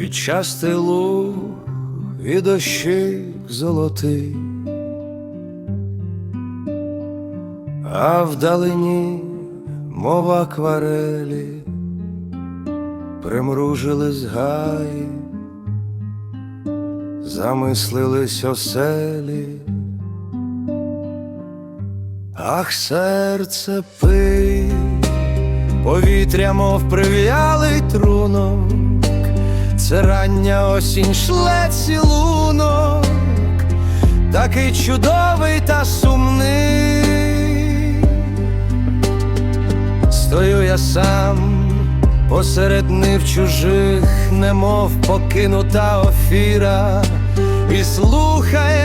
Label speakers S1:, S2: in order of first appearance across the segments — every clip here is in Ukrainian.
S1: від луг і дощик золотий, а вдалині, мов акварелі, примружились гаї, замислились оселі. Ах, серце пий, повітря, мов прив'ялий трунок, це рання осінь шле цілунок, такий чудовий та сумний. Стою я сам посеред нив чужих, немов покинута офіра, і слухає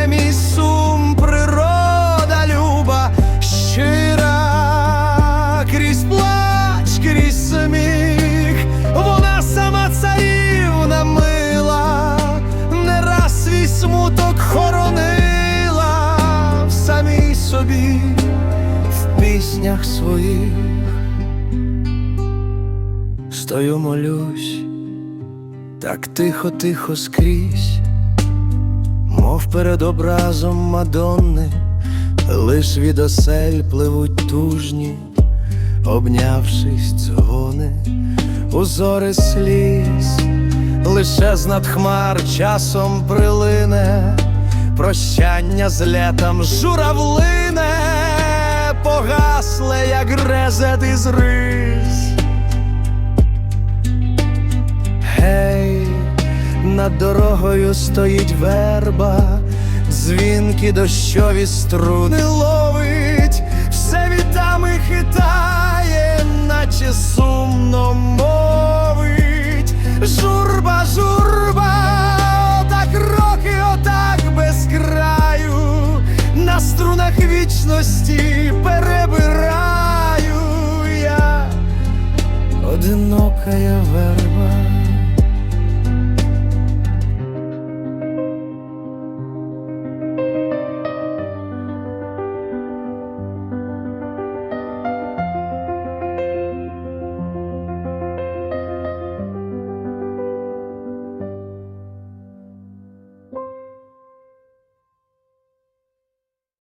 S1: піснях своїх. Стою, молюсь, так тихо, тихо скрізь, мов перед образом Мадонни, лиш від осель пливуть тужні, обнявшись дзвони, узори сліз, лише з над хмар часом прилине, прощання з летом журавлине, погасле, як грезет із рис. Гей, над дорогою стоїть верба, дзвінки дощові струни ловить, все вітами хитає, стінах вічності перебираю я одинока я верба.